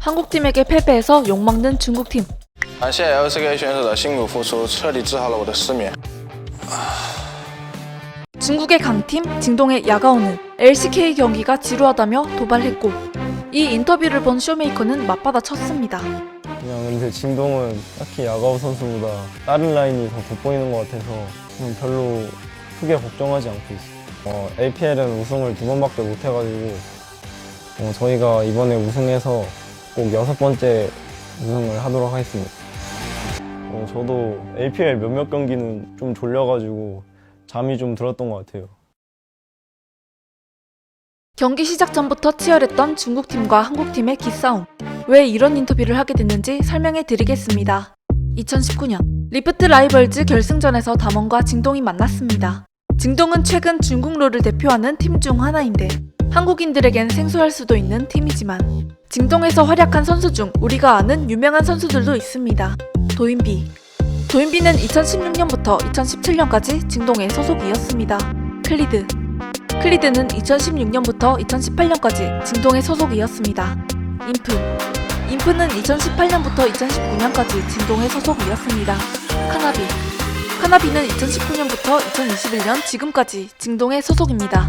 한국팀에게 패배해서 욕먹는 중국팀. 感谢 LCK 选手的辛苦付出，彻底治好了我的失眠。 중국의 강팀 징동의 야가오는 LCK 경기가 지루하다며 도발했고 이 인터뷰를 본 쇼메이커는 맞받아 쳤습니다. 그냥 근데 진동은 딱히 야가오 선수보다 다른 라인이 더 돋보이는 것 같아서 그냥 별로 크게 걱정하지 않고 있어요. 어, APL은 우승을 두 번밖에 못 해가지고 어, 저희가 이번에 우승해서 꼭 여섯 번째 우승을 하도록 하겠습니다. 어, 저도 APL 몇몇 경기는 좀 졸려가지고 잠이 좀 들었던 것 같아요. 경기 시작 전부터 치열했던 중국팀과 한국팀의 기싸움. 왜 이런 인터뷰를 하게 됐는지 설명해 드리겠습니다. 2019년 리프트 라이벌즈 결승전에서 담원과 징동이 만났습니다. 징동은 최근 중국 롤을 대표하는 팀 중 하나인데 한국인들에겐 생소할 수도 있는 팀이지만 징동에서 활약한 선수 중 우리가 아는 유명한 선수들도 있습니다. 도인비 도인비는 2016년부터 2017년까지 징동의 소속이었습니다. 클리드 클리드는 2016년부터 2018년까지 진동의 소속이었습니다. 인프 인프는 2018년부터 2019년까지 진동의 소속이었습니다. 카나비 카나비는 2019년부터 2021년 지금까지 진동의 소속입니다.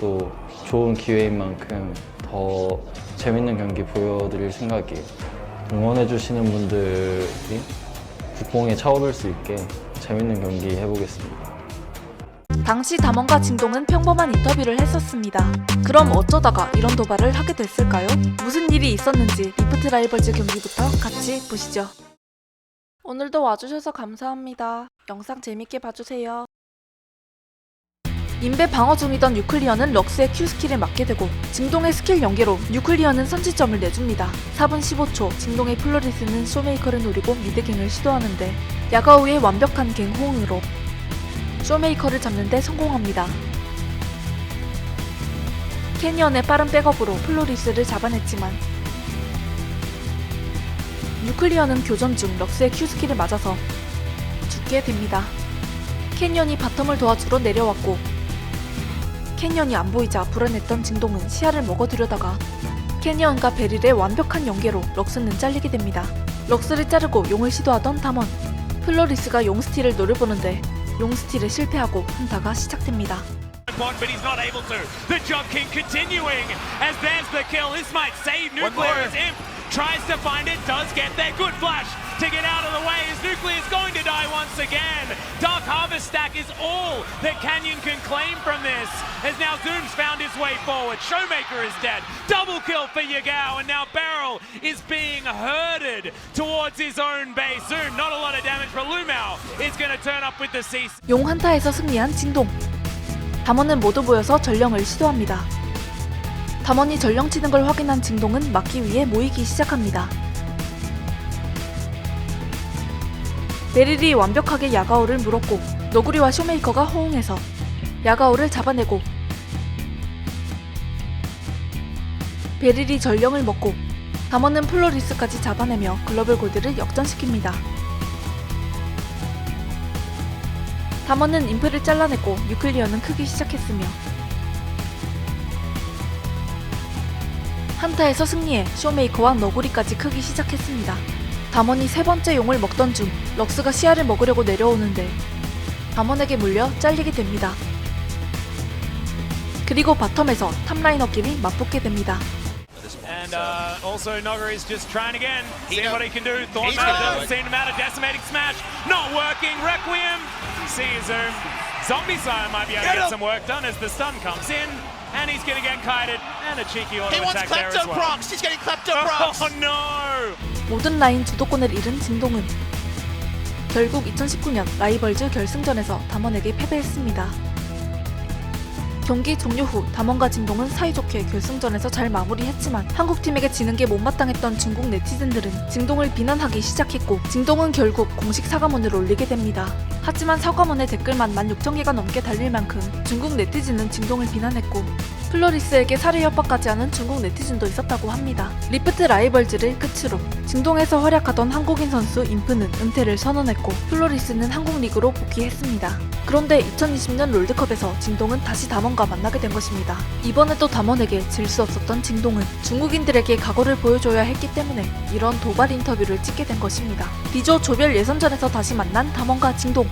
또 좋은 기회인 만큼 더 재밌는 경기 보여드릴 생각이에요. 응원해주시는 분들이 국뽕에 차오를 수 있게 재밌는 경기 해보겠습니다. 당시 담원과 진동은 평범한 인터뷰를 했었습니다. 그럼 어쩌다가 이런 도발을 하게 됐을까요? 무슨 일이 있었는지 리프트 라이벌즈 경기부터 같이 보시죠. 오늘도 와주셔서 감사합니다. 영상 재밌게 봐주세요. 인베 방어 중이던 뉴클리어는 럭스의 Q 스킬에 맞게 되고 진동의 스킬 연계로 뉴클리어는 선취점을 내줍니다. 4분 15초 진동의 플로리스는 쇼메이커를 노리고 미드갱을 시도하는데 야가오의 완벽한 갱 호응으로 쇼메이커를 잡는데 성공합니다. 캐니언의 빠른 백업으로 플로리스를 잡아냈지만 뉴클리어는 교전 중 럭스의 Q 스킬을 맞아서 죽게 됩니다. 캐니언이 바텀을 도와주러 내려왔고 캐니언이 안 보이자 불안했던 진동은 시야를 먹어두려다가 캐니언과 베릴의 완벽한 연계로 럭스는 잘리게 됩니다. 럭스를 자르고 용을 시도하던 담원 플로리스가 용 스틸을 노려보는데 용 스틸에 실패하고 hun타가 시작됩니다. point, but he's not able to. The Jog King continuing as there's the kill. This might save Nuclear as Imp tries to find it, does get there. Good flash to get out of the way as Nuclear is going to die once again. Dark Harvest stack is all that Canyon can claim from this. As now Zoom's found his way forward. Showmaker is dead. Double kill for Yagao, and now Barrel is being herded towards his own base. Zoom, not a lot of damage, but Lumao is going to turn up with the cease. 용 한타에서 승리한 진동. 담원은 모두 모여서 전령을 시도합니다. 담원이 전령 치는 걸 확인한 진동은 막기 위해 모이기 시작합니다. 베릴이 완벽하게 야가오를 물었고 너구리와 쇼메이커가 호응해서 야가오를 잡아내고 베릴이 전령을 먹고 담원은 플로리스까지 잡아내며 글로벌 골드를 역전시킵니다. 담원은 인프를 잘라냈고 뉴클리어는 크기 시작했으며 한타에서 승리해 쇼메이커와 너구리까지 크기 시작했습니다. 담원이 세 번째 용을 먹던 중 럭스가 시야를 먹으려고 내려오는데 담원에게 물려 잘리게 됩니다. 그리고 바텀에서 탑라이너끼리 맞붙게 됩니다. And uh, also Nogger is just trying again, seeing know- what he can do. Thorn doesn't seem to matter. Decimating smash, not working. Requiem, zoom. Zombie Sire might be able to Get get him. some work done as the stun comes in, and he's going to get kited. And a cheeky auto He wants attack there as Klepto well. Procs. He's getting Klepto Procs. Oh no! 모든 라인 주도권을 잃은 진동은 결국 2019년 라이벌즈 결승전에서 담원에게 패배했습니다. 경기 종료 후 담원과 진동은 사이좋게 결승전에서 잘 마무리했지만 한국팀에게 지는 게 못마땅했던 중국 네티즌들은 진동을 비난하기 시작했고 진동은 결국 공식 사과문을 올리게 됩니다. 하지만 사과문의 댓글만 16,000개가 넘게 달릴 만큼 중국 네티즌은 진동을 비난했고 플로리스에게 살해 협박까지 하는 중국 네티즌도 있었다고 합니다. 리프트 라이벌즈를 끝으로 진동에서 활약하던 한국인 선수 인프는 은퇴를 선언했고 플로리스는 한국 리그로 복귀했습니다. 그런데 2020년 롤드컵에서 진동은 다시 담원과 만나게 된 것입니다. 이번에도 담원에게 질 수 없었던 진동은 중국인들에게 각오를 보여줘야 했기 때문에 이런 도발 인터뷰를 찍게 된 것입니다. 비조 조별 예선전에서 다시 만난 담원과 진동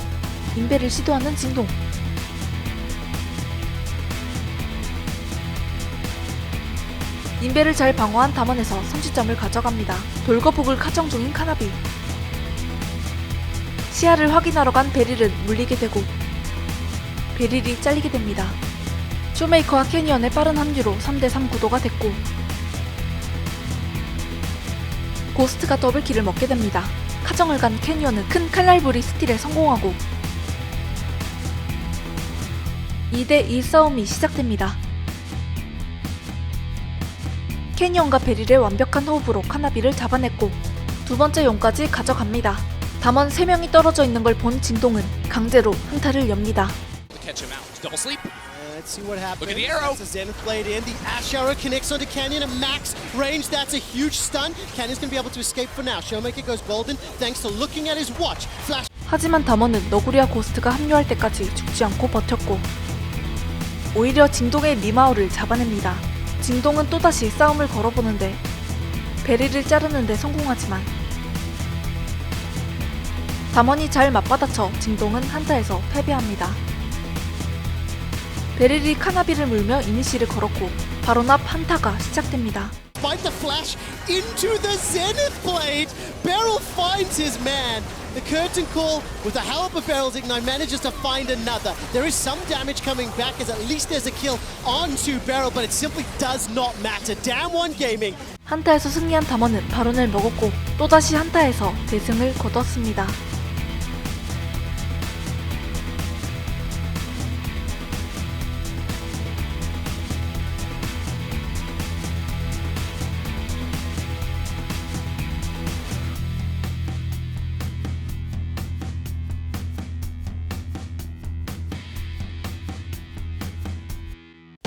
인배를 시도하는 진동 인배를 잘 방어한 담원에서 선취점을 가져갑니다. 돌거북을 카정 중인 카나비. 시야를 확인하러 간 베릴은 물리게 되고 베릴이 잘리게 됩니다. 쇼메이커와 캐니언의 빠른 합류로 3대3 구도가 됐고 고스트가 더블킬을 먹게 됩니다. 카정을 간 캐니언은 큰 칼날부리 스틸에 성공하고 2대2 싸움이 시작됩니다. 캐니언과 베릴의 완벽한 호흡으로 카나비를 잡아냈고 두 번째 용까지 가져갑니다. 담원 3명이 떨어져 있는 걸 본 진동은 강제로 한타를 엽니다. Catch him out. Double sleep. Uh, Let's see what happens. Look at the arrow. That's a Zenith blade in. The Ash arrow connects onto Canyon at max range. That's a huge stun. Canyon's going to be able to escape for now. Showmaker goes golden thanks to looking at his watch. Flash 하지만 담원은 너구리와 고스트가 합류할 때까지 죽지 않고 버텼고 오히려 진동의 리마오를 잡아냅니다. 진동은 또다시 싸움을 걸어보는데 베리를 자르는데 성공하지만 담원이 잘 맞받아쳐 진동은 한타에서 패배합니다. 베릴이 카나비를 물며 이니시를 걸었고 바로 앞 한타가 시작됩니다. fight the flash into the Zenith blade. Beryl finds his man. The curtain call with the help of Beryl's ignite manages to find another. There is some damage coming back as at least there's a kill onto Beryl, but it simply does not matter. Damn one gaming. 한타에서 승리한 담원은 발언을 먹었고 또다시 한타에서 대승을 거뒀습니다.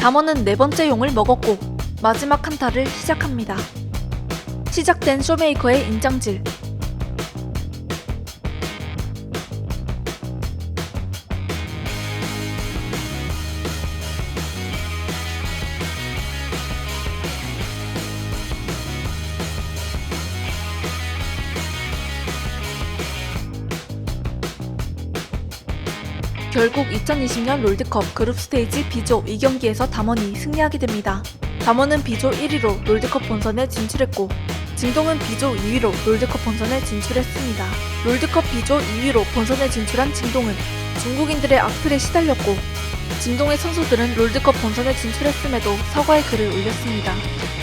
담원은 네 번째 용을 먹었고 마지막 한타를 시작합니다. 시작된 쇼메이커의 인장질. 결국 2020년 롤드컵 그룹 스테이지 B조 2경기에서 담원이 승리하게 됩니다. 담원은 B조 1위로 롤드컵 본선에 진출했고 진동은 B조 2위로 롤드컵 본선에 진출했습니다. 롤드컵 B조 2위로 본선에 진출한 진동은 중국인들의 악플에 시달렸고 진동의 선수들은 롤드컵 본선에 진출했음에도 사과의 글을 올렸습니다.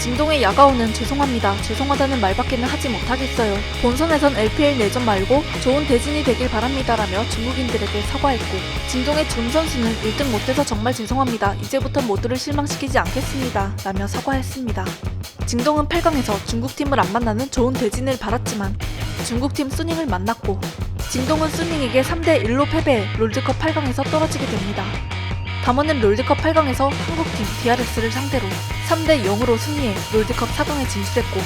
진동의 야가오는 죄송합니다. 죄송하다는 말밖에는 하지 못하겠어요. 본선에선 LPL 내전 말고 좋은 대진이 되길 바랍니다라며 중국인들에게 사과했고 진동의 준 선수는 1등 못해서 정말 죄송합니다. 이제부터 모두를 실망시키지 않겠습니다. 라며 사과했습니다. 진동은 8강에서 중국팀을 안 만나는 좋은 대진을 바랐지만 중국팀 수닝을 만났고 진동은 수닝에게 3대1로 패배해 롤드컵 8강에서 떨어지게 됩니다. 담원은 롤드컵 8강에서 한국팀 DRX를 상대로 3대 0으로 승리해 롤드컵 4강에 진출했고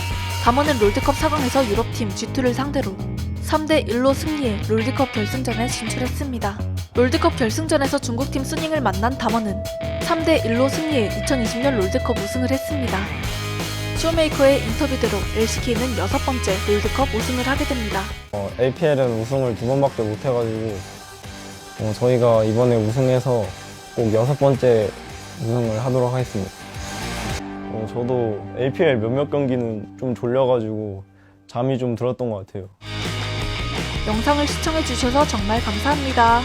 담원은 롤드컵 4강에서 유럽팀 G2를 상대로 3대 1로 승리해 롤드컵 결승전에 진출했습니다. 롤드컵 결승전에서 중국팀 수닝을 만난 담원은 3대 1로 승리해 2020년 롤드컵 우승을 했습니다. 쇼메이커의 인터뷰대로 LCK는 여섯 번째 롤드컵 우승을 하게 됩니다. 어, APL은 우승을 두 번밖에 못 해가지고 어, 저희가 이번에 우승해서 꼭 여섯 번째 우승을 하도록 하겠습니다. 어, 저도 APL 몇몇 경기는 좀 졸려가지고 잠이 좀 들었던 것 같아요. 영상을 시청해 주셔서 정말 감사합니다.